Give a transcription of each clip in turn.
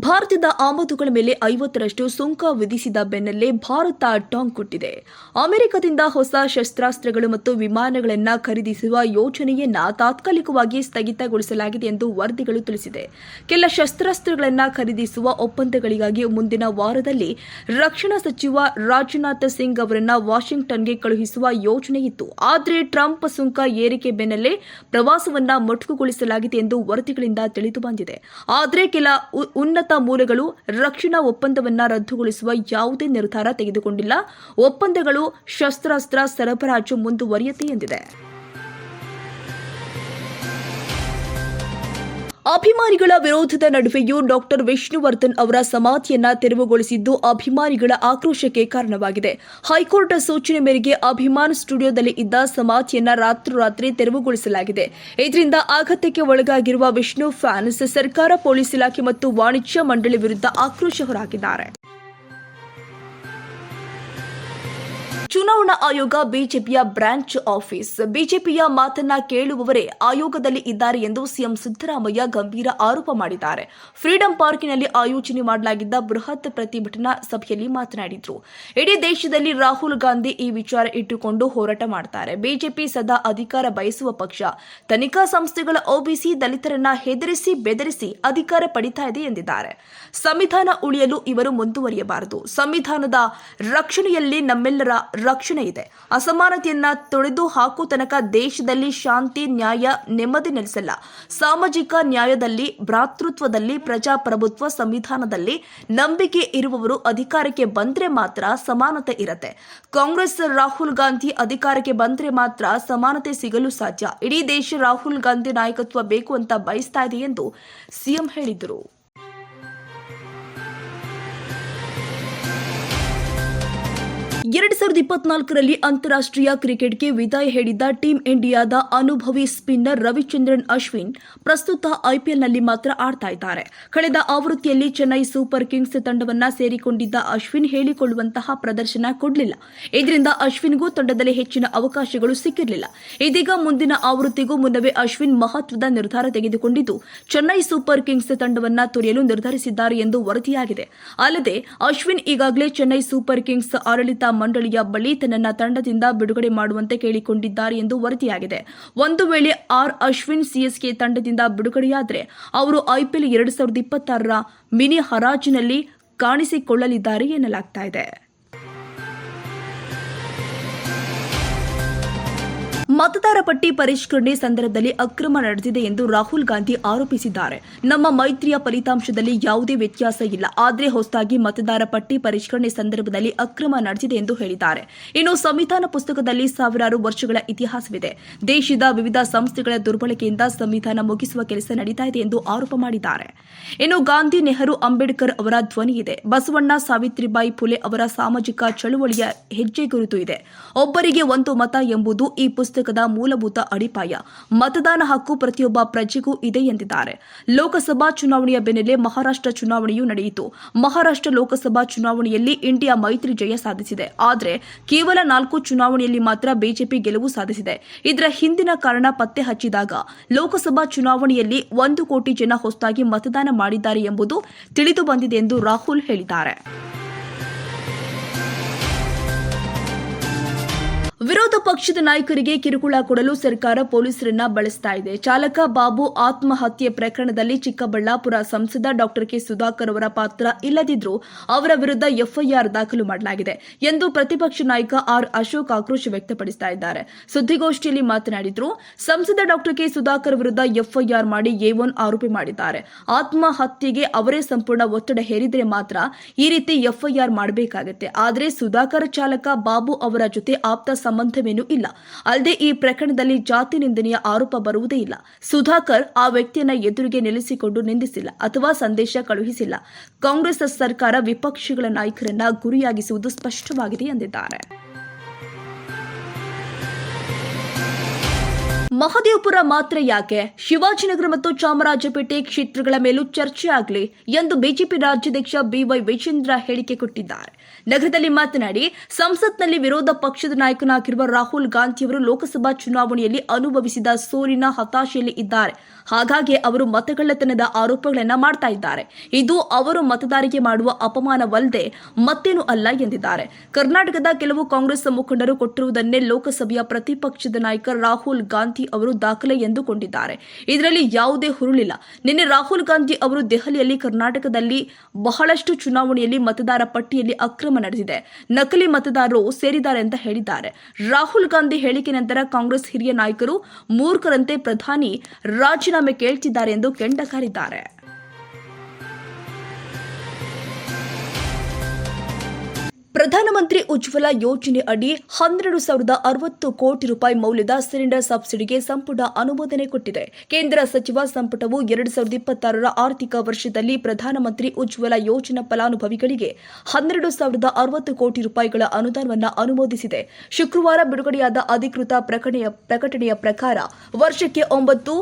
ಭಾರತದ ಆಮದುಗಳ ಮೇಲೆ ಐವತ್ತರಷ್ಟು ಸುಂಕ ವಿಧಿಸಿದ ಬೆನ್ನಲ್ಲೇ ಭಾರತ ಟಾಂಗ್ ಕೊಟ್ಟಿದೆ. ಅಮೆರಿಕದಿಂದ ಹೊಸ ಶಸ್ತ್ರಾಸ್ತ್ರಗಳು ಮತ್ತು ವಿಮಾನಗಳನ್ನು ಖರೀದಿಸುವ ಯೋಜನೆಯನ್ನ ತಾತ್ಕಾಲಿಕವಾಗಿ ಸ್ಥಗಿತಗೊಳಿಸಲಾಗಿದೆ ಎಂದು ವರದಿಗಳು ತಿಳಿಸಿದೆ. ಕೆಲ ಶಸ್ತ್ರಾಸ್ತ್ರಗಳನ್ನು ಖರೀದಿಸುವ ಒಪ್ಪಂದಗಳಿಗಾಗಿ ಮುಂದಿನ ವಾರದಲ್ಲಿ ರಕ್ಷಣಾ ಸಚಿವ ರಾಜನಾಥ್ ಸಿಂಗ್ ಅವರನ್ನ ವಾಷಿಂಗ್ಟನ್ಗೆ ಕಳುಹಿಸುವ ಯೋಜನೆ ಇತ್ತು. ಆದರೆ ಟ್ರಂಪ್ ಸುಂಕ ಏರಿಕೆ ಬೆನ್ನಲ್ಲೇ ಪ್ರವಾಸವನ್ನ ಮೊಟಕುಗೊಳಿಸಲಾಗಿದೆ ಎಂದು ವರದಿಗಳಿಂದ ತಿಳಿದು ಬಂದಿದೆ. ಆದರೆ ಕೆಲ ಉ- ಉನ್ನತ ಮೂಲಗಳು ರಕ್ಷಣಾ ಒಪ್ಪಂದವನ್ನು ರದ್ದುಗೊಳಿಸುವ ಯಾವುದೇ ನಿರ್ಧಾರ ತೆಗೆದುಕೊಂಡಿಲ್ಲ. ಒಪ್ಪಂದಗಳು ಶಸ್ತ್ರಾಸ್ತ್ರ ಸರಬರಾಜು ಮುಂದುವರಿಯುತ್ತೆ ಎಂದಿದೆ. ಅಭಿಮಾನಿಗಳ ವಿರೋಧದ ನಡುವೆಯೂ ಡಾಕ್ಟರ್ ವಿಷ್ಣುವರ್ಧನ್ ಅವರ ಸಮಾಧಿಯನ್ನ ತೆರವುಗೊಳಿಸಿದ್ದು ಅಭಿಮಾನಿಗಳ ಆಕ್ರೋಶಕ್ಕೆ ಕಾರಣವಾಗಿದೆ. ಹೈಕೋರ್ಟ್ ಸೂಚನೆ ಮೇರೆಗೆ ಅಭಿಮಾನ್ ಸ್ಟುಡಿಯೋದಲ್ಲಿ ಇದ್ದ ಸಮಾಧಿಯನ್ನ ರಾತ್ರೋರಾತ್ರಿ ತೆರವುಗೊಳಿಸಲಾಗಿದೆ. ಇದರಿಂದ ಆಘಾತಕ್ಕೆ ಒಳಗಾಗಿರುವ ವಿಷ್ಣು ಫ್ಯಾನ್ಸ್, ಸರ್ಕಾರ, ಪೊಲೀಸ್ ಇಲಾಖೆ ಮತ್ತು ವಾಣಿಜ್ಯ ಮಂಡಳಿ ವಿರುದ್ಧ ಆಕ್ರೋಶ ಹೊರಹಾಕಿದ್ದಾರೆ ಚುನಾವಣಾ ಆಯೋಗ ಬಿಜೆಪಿಯ ಬ್ರಾಂಚ್ ಆಫೀಸ್. ಬಿಜೆಪಿಯ ಮಾತನ್ನ ಕೇಳುವವರೇ ಆಯೋಗದಲ್ಲಿ ಇದ್ದಾರೆ ಎಂದು ಸಿಎಂ ಸಿದ್ದರಾಮಯ್ಯ ಗಂಭೀರ ಆರೋಪ ಮಾಡಿದ್ದಾರೆ. ಫ್ರೀಡಂ ಪಾರ್ಕಿನಲ್ಲಿ ಆಯೋಜನೆ ಮಾಡಲಾಗಿದ್ದ ಬೃಹತ್ ಪ್ರತಿಭಟನಾ ಸಭೆಯಲ್ಲಿ ಮಾತನಾಡಿದ್ರು. ಇಡೀ ದೇಶದಲ್ಲಿ ರಾಹುಲ್ ಗಾಂಧಿ ಈ ವಿಚಾರ ಇಟ್ಟುಕೊಂಡು ಹೋರಾಟ ಮಾಡ್ತಾರೆ. ಬಿಜೆಪಿ ಸದಾ ಅಧಿಕಾರ ಬಯಸುವ ಪಕ್ಷ. ತನಿಖಾ ಸಂಸ್ಥೆಗಳ ಒಬಿಸಿ ದಲಿತರನ್ನ ಹೆದರಿಸಿ ಬೆದರಿಸಿ ಅಧಿಕಾರ ಪಡಿತಾ ಇದೆ ಎಂದಿದ್ದಾರೆ. ಸಂವಿಧಾನ ಉಳಿಯಲು ಇವರು ಮುಂದುವರಿಯಬಾರದು. ಸಂವಿಧಾನದ ರಕ್ಷಣೆಯಲ್ಲಿ ನಮ್ಮೆಲ್ಲರ ರಕ್ಷಣೆ ಇದೆ. ಅಸಮಾನತೆಯನ್ನ ತೊಡೆದು ಹಾಕುವ ತನಕ ದೇಶದಲ್ಲಿ ಶಾಂತಿ, ನ್ಯಾಯ ನೆಮ್ಮದಿ ನೆಲೆಸಲ್ಲ. ಸಾಮಾಜಿಕ ನ್ಯಾಯದಲ್ಲಿ, ಭ್ರಾತೃತ್ವದಲ್ಲಿ, ಪ್ರಜಾಪ್ರಭುತ್ವ ಸಂವಿಧಾನದಲ್ಲಿ ನಂಬಿಕೆ ಇರುವವರು ಅಧಿಕಾರಕ್ಕೆ ಬಂದ್ರೆ ಮಾತ್ರ ಸಮಾನತೆ ಇರತ್ತೆ. ಕಾಂಗ್ರೆಸ್ ರಾಹುಲ್ ಗಾಂಧಿ ಅಧಿಕಾರಕ್ಕೆ ಬಂದ್ರೆ ಮಾತ್ರ ಸಮಾನತೆ ಸಿಗಲು ಸಾಧ್ಯ. ಇಡೀ ದೇಶ ರಾಹುಲ್ ಗಾಂಧಿ ನಾಯಕತ್ವ ಬೇಕು ಅಂತ ಬಯಸ್ತಾ ಇದೆ ಎಂದು ಸಿಎಂ ಹೇಳಿದರು. ಎರಡ್ ಸಾವಿರದ ಇಪ್ಪತ್ನಾಲ್ಕರಲ್ಲಿ ಅಂತಾರಾಷ್ಟ್ರೀಯ ಕ್ರಿಕೆಟ್ಗೆ ವಿದಾಯ ಹೇಳಿದ್ದ ಟೀಂ ಇಂಡಿಯಾದ ಅನುಭವಿ ಸ್ಪಿನ್ನರ್ ರವಿಚಂದ್ರನ್ ಅಶ್ವಿನ್ ಪ್ರಸ್ತುತ ಐಪಿಎಲ್ನಲ್ಲಿ ಮಾತ್ರ ಆಡ್ತಾ ಇದ್ದಾರೆ. ಕಳೆದ ಆವೃತ್ತಿಯಲ್ಲಿ ಚೆನ್ನೈ ಸೂಪರ್ ಕಿಂಗ್ಸ್ ತಂಡವನ್ನ ಸೇರಿಕೊಂಡಿದ್ದ ಅಶ್ವಿನ್ ಹೇಳಿಕೊಳ್ಳುವಂತಹ ಪ್ರದರ್ಶನ ಕೊಡಲಿಲ್ಲ. ಇದರಿಂದ ಅಶ್ವಿನ್ಗೂ ತಂಡದಲ್ಲಿ ಹೆಚ್ಚಿನ ಅವಕಾಶಗಳು ಸಿಕ್ಕಿರಲಿಲ್ಲ. ಇದೀಗ ಮುಂದಿನ ಆವೃತ್ತಿಗೂ ಮುನ್ನವೇ ಅಶ್ವಿನ್ ಮಹತ್ವದ ನಿರ್ಧಾರ ತೆಗೆದುಕೊಂಡಿದ್ದು, ಚೆನ್ನೈ ಸೂಪರ್ ಕಿಂಗ್ಸ್ ತಂಡವನ್ನ ತೊರೆಯಲು ನಿರ್ಧರಿಸಿದ್ದಾರೆ ಎಂದು ವರದಿಯಾಗಿದೆ. ಅಲ್ಲದೆ, ಅಶ್ವಿನ್ ಈಗಾಗಲೇ ಚೆನ್ನೈ ಸೂಪರ್ ಕಿಂಗ್ಸ್ ಆಡಳಿತ ಮಂಡಳಿಯ ಬಳಿ ತನ್ನ ತಂಡದಿಂದ ಬಿಡುಗಡೆ ಮಾಡುವಂತೆ ಕೇಳಿಕೊಂಡಿದ್ದಾರೆ ಎಂದು ವರದಿಯಾಗಿದೆ. ಒಂದು ವೇಳೆ ಆರ್ ಅಶ್ವಿನ್ ಸಿಎಸ್ಕೆ ತಂಡದಿಂದ ಬಿಡುಗಡೆಯಾದರೆ ಅವರು ಐಪಿಎಲ್ ಎರಡು ಸಾವಿರದ ಇಪ್ಪತ್ತಾರರ ಮಿನಿ ಹರಾಜಿನಲ್ಲಿ ಕಾಣಿಸಿಕೊಳ್ಳಲಿದ್ದಾರೆ ಎನ್ನಲಾಗ್ತಾ ಇದೆ. ಮತದಾರ ಪಟ್ಟಿ ಪರಿಷ್ಕರಣೆ ಸಂದರ್ಭದಲ್ಲಿ ಅಕ್ರಮ ನಡೆದಿದೆ ಎಂದು ರಾಹುಲ್ ಗಾಂಧಿ ಆರೋಪಿಸಿದ್ದಾರೆ. ನಮ್ಮ ಮೈತ್ರಿಯ ಫಲಿತಾಂಶದಲ್ಲಿ ಯಾವುದೇ ವ್ಯತ್ಯಾಸ ಇಲ್ಲ. ಆದರೆ ಹೊಸದಾಗಿ ಮತದಾರ ಪಟ್ಟಿ ಪರಿಷ್ಕರಣೆ ಸಂದರ್ಭದಲ್ಲಿ ಅಕ್ರಮ ನಡೆದಿದೆ ಎಂದು ಹೇಳಿದ್ದಾರೆ. ಇನ್ನು ಸಂವಿಧಾನ ಪುಸ್ತಕದಲ್ಲಿ ಸಾವಿರಾರು ವರ್ಷಗಳ ಇತಿಹಾಸವಿದೆ. ದೇಶದ ವಿವಿಧ ಸಂಸ್ಥೆಗಳ ದುರ್ಬಳಕೆಯಿಂದ ಸಂವಿಧಾನ ಮುಗಿಸುವ ಕೆಲಸ ನಡೀತಾ ಇದೆ ಎಂದು ಆರೋಪ ಮಾಡಿದ್ದಾರೆ. ಇನ್ನು ಗಾಂಧಿ ನೆಹರು ಅಂಬೇಡ್ಕರ್ ಅವರ ಧ್ವನಿ ಇದೆ. ಬಸವಣ್ಣ ಸಾವಿತ್ರಿಬಾಯಿ ಫುಲೆ ಅವರ ಸಾಮಾಜಿಕ ಚಳುವಳಿಯ ಹೆಜ್ಜೆ ಗುರುತು ಇದೆ. ಒಬ್ಬರಿಗೆ ಒಂದು ಮತ ಎಂಬುದು ಈ ಪುಸ್ತಕದ ಮೂಲಭೂತ ಅಡಿಪಾಯ. ಮತದಾನ ಹಕ್ಕು ಪ್ರತಿಯೊಬ್ಬ ಪ್ರಜೆಗೂ ಇದೆ ಎಂದಿದ್ದಾರೆ. ಲೋಕಸಭಾ ಚುನಾವಣೆಯ ಬೆನ್ನಲ್ಲೇ ಮಹಾರಾಷ್ಟ್ರ ಚುನಾವಣೆಯೂ ನಡೆಯಿತು. ಮಹಾರಾಷ್ಟ್ರ ಲೋಕಸಭಾ ಚುನಾವಣೆಯಲ್ಲಿ ಇಂಡಿಯಾ ಮೈತ್ರಿ ಜಯ ಸಾಧಿಸಿದೆ. ಆದರೆ ಕೇವಲ ನಾಲ್ಕು ಚುನಾವಣೆಯಲ್ಲಿ ಮಾತ್ರ ಬಿಜೆಪಿ ಗೆಲುವು ಸಾಧಿಸಿದೆ. ಇದರ ಹಿಂದಿನ ಕಾರಣ ಪತ್ತೆ ಹಚ್ಚಿದಾಗ ಲೋಕಸಭಾ ಚುನಾವಣೆಯಲ್ಲಿ ಒಂದು ಕೋಟಿ ಜನ ಹೊಸದಾಗಿ ಮತದಾನ ಮಾಡಿದ್ದಾರೆ ಎಂಬುದು ತಿಳಿದು ಬಂದಿದೆ ಎಂದು ರಾಹುಲ್ ಹೇಳಿದ್ದಾರೆ. ವಿರೋಧ ಪಕ್ಷದ ನಾಯಕರಿಗೆ ಕಿರುಕುಳ ಕೊಡಲು ಸರ್ಕಾರ ಪೊಲೀಸರನ್ನ ಬಳಸ್ತಾ ಇದೆ. ಚಾಲಕ ಬಾಬು ಆತ್ಮಹತ್ಯೆ ಪ್ರಕರಣದಲ್ಲಿ ಚಿಕ್ಕಬಳ್ಳಾಪುರ ಸಂಸದ ಡಾಕ್ಟರ್ ಕೆ ಸುಧಾಕರ್ ಅವರ ಪಾತ್ರ ಇಲ್ಲದಿದ್ರೂ ಅವರ ವಿರುದ್ಧ ಎಫ್ಐಆರ್ ದಾಖಲು ಮಾಡಲಾಗಿದೆ ಎಂದು ಪ್ರತಿಪಕ್ಷ ನಾಯಕ ಆರ್ ಅಶೋಕ್ ಆಕ್ರೋಶ ವ್ಯಕ್ತಪಡಿಸ್ತಾ ಇದ್ದಾರೆ. ಸುದ್ದಿಗೋಷ್ಠಿಯಲ್ಲಿ ಮಾತನಾಡಿದ್ರು, ಸಂಸದ ಡಾಕ್ಟರ್ ಕೆ ಸುಧಾಕರ್ ವಿರುದ್ಧ ಎಫ್ಐಆರ್ ಮಾಡಿ ಎ ಒನ್ ಆರೋಪಿ ಮಾಡಿದ್ದಾರೆ. ಆತ್ಮಹತ್ಯೆಗೆ ಅವರೇ ಸಂಪೂರ್ಣ ಒತ್ತಡ ಹೇರಿದ್ರೆ ಮಾತ್ರ ಈ ರೀತಿ ಎಫ್ಐಆರ್ ಮಾಡಬೇಕಾಗುತ್ತೆ. ಆದರೆ ಸುಧಾಕರ್ ಚಾಲಕ ಬಾಬು ಅವರ ಜೊತೆ ಆಪ್ತ ಸಂಬಂಧವೇನೂ ಇಲ್ಲ. ಅಲ್ಲದೆ ಈ ಪ್ರಕರಣದಲ್ಲಿ ಜಾತಿ ನಿಂದನೆಯ ಆರೋಪ ಬರುವುದೇ ಇಲ್ಲ. ಸುಧಾಕರ್ ಆ ವ್ಯಕ್ತಿಯನ್ನ ಎದುರಿಗೆ ನಿಲ್ಲಿಸಿಕೊಂಡು ನಿಂದಿಸಿಲ್ಲ ಅಥವಾ ಸಂದೇಶ ಕಳುಹಿಸಿಲ್ಲ. ಕಾಂಗ್ರೆಸ್ ಸರ್ಕಾರ ವಿಪಕ್ಷಗಳ ನಾಯಕರನ್ನ ಗುರಿಯಾಗಿಸುವುದು ಸ್ಪಷ್ಟವಾಗಿದೆ ಎಂದಿದ್ದಾರೆ. ಮಹದೇವಪುರ ಮಾತ್ರ ಯಾಕೆ? ಶಿವಾಜಿನಗರ ಮತ್ತು ಚಾಮರಾಜಪೇಟೆ ಕ್ಷೇತ್ರಗಳ ಮೇಲೂ ಚರ್ಚೆ ಆಗಲಿ ಎಂದು ಬಿಜೆಪಿ ರಾಜ್ಯಾಧ್ಯಕ್ಷ ಬಿವೈ ವಿಜೇಂದ್ರ ಹೇಳಿಕೆ ಕೊಟ್ಟಿದ್ದಾರೆ. ನಗರದಲ್ಲಿ ಮಾತನಾಡಿ, ಸಂಸತ್ನಲ್ಲಿ ವಿರೋಧ ಪಕ್ಷದ ನಾಯಕನಾಗಿರುವ ರಾಹುಲ್ ಗಾಂಧಿಯವರು ಲೋಕಸಭಾ ಚುನಾವಣೆಯಲ್ಲಿ ಅನುಭವಿಸಿದ ಸೋಲಿನ ಹತಾಶೆಯಲ್ಲಿ ಇದ್ದಾರೆ. ಹಾಗಾಗಿ ಅವರು ಮತಗಳ್ಳತನದ ಆರೋಪಗಳನ್ನು ಮಾಡ್ತಾ ಇದ್ದಾರೆ. ಇದು ಅವರು ಮತದಾರರಿಗೆ ಮಾಡುವ ಅಪಮಾನವಲ್ಲದೆ ಮತ್ತೇನು ಅಲ್ಲ ಎಂದಿದ್ದಾರೆ. ಕರ್ನಾಟಕದ ಕೆಲವು ಕಾಂಗ್ರೆಸ್ ಮುಖಂಡರು ಕೊಟ್ಟಿರುವುದನ್ನೇ ಲೋಕಸಭೆಯ ಪ್ರತಿಪಕ್ಷದ ನಾಯಕ ರಾಹುಲ್ ಗಾಂಧಿ ಅವರು ದಾಖಲೆ ಎಂದುಕೊಂಡಿದ್ದಾರೆ. ಇದರಲ್ಲಿ ಯಾವುದೇ ಹುರುಳಿಲ್ಲ. ನಿನ್ನೆ ರಾಹುಲ್ ಗಾಂಧಿ ಅವರು ದೆಹಲಿಯಲ್ಲಿ ಕರ್ನಾಟಕದಲ್ಲಿ ಬಹಳಷ್ಟು ಚುನಾವಣೆಯಲ್ಲಿ ಮತದಾರ ಪಟ್ಟಿಯಲ್ಲಿ ಅಕ್ರಮ ನಡೆದಿದೆ. ನಕಲಿ ಮತದಾರರು ಸೇರಿದ್ದಾರೆ ಅಂತ ಹೇಳಿದ್ದಾರೆ. ರಾಹುಲ್ ಗಾಂಧಿ ಹೇಳಿಕೆ ನಂತರ ಕಾಂಗ್ರೆಸ್ ಹಿರಿಯ ನಾಯಕರು ಮೂರ್ಖರಂತೆ ಪ್ರಧಾನಿ ರಾಜೀನಾಮೆ ಕೇಳ್ತಿದ್ದಾರೆ ಎಂದು ಕೆಂಡಕಾರಿದ್ದಾರೆ. ಪ್ರಧಾನಮಂತ್ರಿ ಉಜ್ವಲ ಯೋಜನೆ ಅಡಿ ಹನ್ನೆರಡು ಸಾವಿರದ ಅರವತ್ತು ಕೋಟಿ ರೂಪಾಯಿ ಮೌಲ್ಯದ ಸಿಲಿಂಡರ್ ಸಬ್ಸಿಡಿಗೆ ಸಂಪುಟ ಅನುಮೋದನೆ ಕೊಟ್ಟಿದೆ. ಕೇಂದ್ರ ಸಚಿವ ಸಂಪುಟವು ಎರಡು ಸಾವಿರದ ಇಪ್ಪತ್ತಾರರ ಆರ್ಥಿಕ ವರ್ಷದಲ್ಲಿ ಪ್ರಧಾನಮಂತ್ರಿ ಉಜ್ವಲ ಯೋಜನಾ ಫಲಾನುಭವಿಗಳಿಗೆ ಹನ್ನೆರಡು ಸಾವಿರದ ಅರವತ್ತು ಕೋಟಿ ರೂಪಾಯಿಗಳ ಅನುದಾನವನ್ನು ಅನುಮೋದಿಸಿದೆ. ಶುಕ್ರವಾರ ಬಿಡುಗಡೆಯಾದ ಅಧಿಕೃತ ಪ್ರಕಟಣೆಯ ಪ್ರಕಟಣೆಯ ಪ್ರಕಾರ ವರ್ಷಕ್ಕೆ ಒಂಬತ್ತು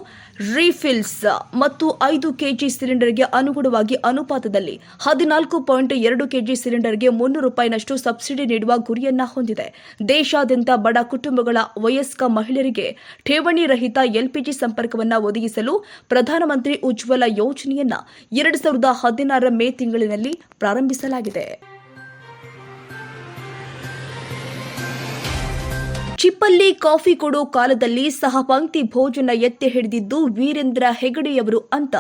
ರೀಫಿಲ್ಸ್ ಮತ್ತು ಐದು ಕೆಜಿ ಸಿಲಿಂಡರ್ಗೆ ಅನುಗುಣವಾಗಿ ಅನುಪಾತದಲ್ಲಿ ಹದಿನಾಲ್ಕು ಪಾಯಿಂಟ್ ಎರಡು ಕೆಜಿ ಸಿಲಿಂಡರ್ಗೆ ಮುನ್ನೂರು ರೂಪಾಯಿನಷ್ಟು ಸಬ್ಸಿಡಿ ನೀಡುವ ಗುರಿಯನ್ನ ಹೊಂದಿದೆ. ದೇಶಾದ್ಯಂತ ಬಡ ಕುಟುಂಬಗಳ ವಯಸ್ಕ ಮಹಿಳೆಯರಿಗೆ ಠೇವಣಿ ರಹಿತ ಎಲ್ಪಿಜಿ ಸಂಪರ್ಕವನ್ನು ಒದಗಿಸಲು ಪ್ರಧಾನಮಂತ್ರಿ ಉಜ್ವಲ ಯೋಜನೆಯನ್ನ ಎರಡು ಸಾವಿರದ ಹದಿನಾರರ ಮೇ ತಿಂಗಳಿನಲ್ಲಿ ಪ್ರಾರಂಭಿಸಲಾಗಿದೆ. ಚಿಪ್ಪಲ್ಲಿ ಕಾಫಿ ಕೊಡೋ ಕಾಲದಲ್ಲಿ ಸಹಪಂಕ್ತಿ ಭೋಜನ ಎತ್ತಿ ಹಿಡಿದಿದ್ದು ವೀರೇಂದ್ರ ಹೆಗಡೆಯವರು ಅಂತ.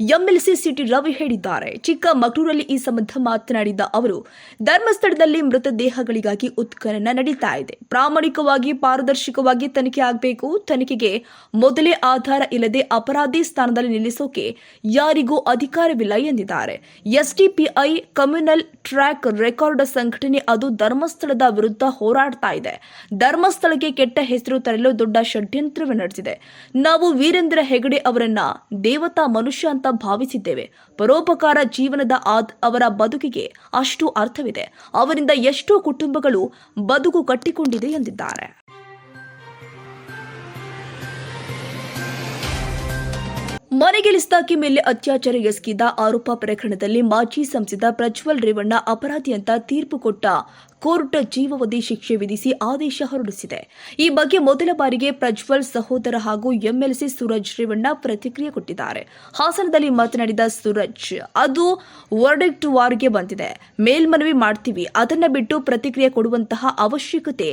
ಎಂಎಲ್ಸಿ ಸಿಟಿ ರವಿ ಹೇಳಿದ್ದಾರೆ. ಚಿಕ್ಕಮಗಳೂರಲ್ಲಿ ಈ ಸಂಬಂಧ ಮಾತನಾಡಿದ ಅವರು, ಧರ್ಮಸ್ಥಳದಲ್ಲಿ ಮೃತದೇಹಗಳಿಗಾಗಿ ಉತ್ಖನನ ನಡೀತಾ ಇದೆ. ಪ್ರಾಮಾಣಿಕವಾಗಿ, ಪಾರದರ್ಶಕವಾಗಿ ತನಿಖೆ ಆಗಬೇಕು. ತನಿಖೆಗೆ ಮೊದಲೇ ಆಧಾರ ಇಲ್ಲದೆ ಅಪರಾಧಿ ಸ್ಥಾನದಲ್ಲಿ ನಿಲ್ಲಿಸೋಕೆ ಯಾರಿಗೂ ಅಧಿಕಾರವಿಲ್ಲ ಎಂದಿದ್ದಾರೆ. ಎಸ್ಡಿಪಿಐ ಕಮ್ಯುನಲ್ ಟ್ರ್ಯಾಕ್ ರೆಕಾರ್ಡ್ ಸಂಘಟನೆ ಅದು ಧರ್ಮಸ್ಥಳದ ವಿರುದ್ಧ ಹೋರಾಡ್ತಾ ಇದೆ. ಧರ್ಮಸ್ಥಳಕ್ಕೆ ಕೆಟ್ಟ ಹೆಸರು ತರಲು ದೊಡ್ಡ ಷಡ್ಯಂತ್ರವೇ ನಡೆಸಿದೆ ನಾವು ವೀರೇಂದ್ರ ಹೆಗಡೆ ಅವರನ್ನ ದೇವತಾ ಮನುಷ್ಯ ಅಂತ ಭಾವಿಸಿದ್ದೇವೆ. ಪರೋಪಕಾರ ಜೀವನದ ಆದ್ ಅವರ ಬದುಕಿಗೆ ಅಷ್ಟು ಅರ್ಥವಿದೆ. ಅವರಿಂದ ಎಷ್ಟೋ ಕುಟುಂಬಗಳು ಬದುಕು ಕಟ್ಟಿಕೊಂಡಿದೆ ಎಂದಿದ್ದಾರೆ. ಮನೆಗೆಲಿಸ್ತಾಕಿ ಮೇಲೆ ಅತ್ಯಾಚಾರ ಎಸಗಿದ ಆರೋಪ ಪ್ರಕರಣದಲ್ಲಿ ಮಾಜಿ ಸಂಸದ ಪ್ರಜ್ವಲ್ ರೇವಣ್ಣ ಅಪರಾಧಿ ಅಂತ ತೀರ್ಪು ಕೊಟ್ಟ ಕೋರ್ಟ್ ಜೀವಾವಧಿ ಶಿಕ್ಷೆ ವಿಧಿಸಿ ಆದೇಶ ಹೊರಡಿಸಿದೆ. ಈ ಬಗ್ಗೆ ಮೊದಲ ಬಾರಿಗೆ ಪ್ರಜ್ವಲ್ ಸಹೋದರ ಹಾಗೂ ಎಂಎಲ್ಸಿ ಸೂರಜ್ ರೇವಣ್ಣ ಪ್ರತಿಕ್ರಿಯೆ ಕೊಟ್ಟಿದ್ದಾರೆ. ಹಾಸನದಲ್ಲಿ ಮಾತನಾಡಿದ ಸೂರಜ್, ಅದು ವರ್ಡಿಕ್ಟ್ ವಾರ್ಗೆ ಬಂದಿದೆ. ಮೇಲ್ಮನವಿ ಮಾಡ್ತೀವಿ. ಅದನ್ನ ಬಿಟ್ಟು ಪ್ರತಿಕ್ರಿಯೆ ಕೊಡುವಂತಹ ಅವಶ್ಯಕತೆ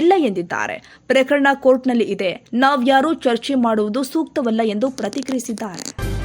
ಇಲ್ಲ ಎಂದಿದ್ದಾರೆ. ಪ್ರಕರಣ ಕೋರ್ಟ್ನಲ್ಲಿ ಇದೆ. ನಾವ್ಯಾರೂ ಚರ್ಚೆ ಮಾಡುವುದು ಸೂಕ್ತವಲ್ಲ ಎಂದು ಪ್ರತಿಕ್ರಿಯಿಸಿದ್ದಾರೆ. Tarık.